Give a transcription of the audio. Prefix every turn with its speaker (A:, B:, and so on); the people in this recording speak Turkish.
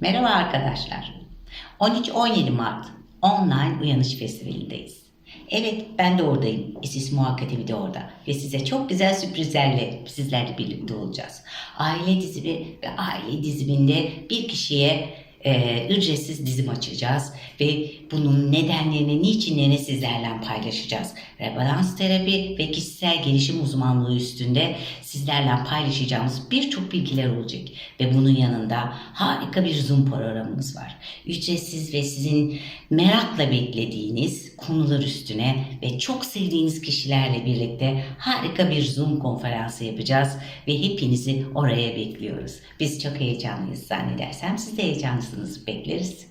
A: Merhaba arkadaşlar. 13-17 Mart Online Uyanış Festivali'ndeyiz. Evet ben de oradayım. İSİS Muhakkatemi de orada. Ve size çok güzel sürprizlerle sizlerle birlikte olacağız. Aile dizimi ve aile diziminde bir kişiye e, ücretsiz dizim açacağız. Ve bunun nedenlerini, niçinlerini sizlerle paylaşacağız. Rebalans terapi ve kişisel gelişim uzmanlığı üstünde sizlerle paylaşacağımız birçok bilgiler olacak. Ve bunun yanında harika bir Zoom programımız var. Ücretsiz ve sizin merakla beklediğiniz konular üstüne ve çok sevdiğiniz kişilerle birlikte harika bir Zoom konferansı yapacağız ve hepinizi oraya bekliyoruz. Biz çok heyecanlıyız zannedersem siz de heyecanlısınız bekleriz.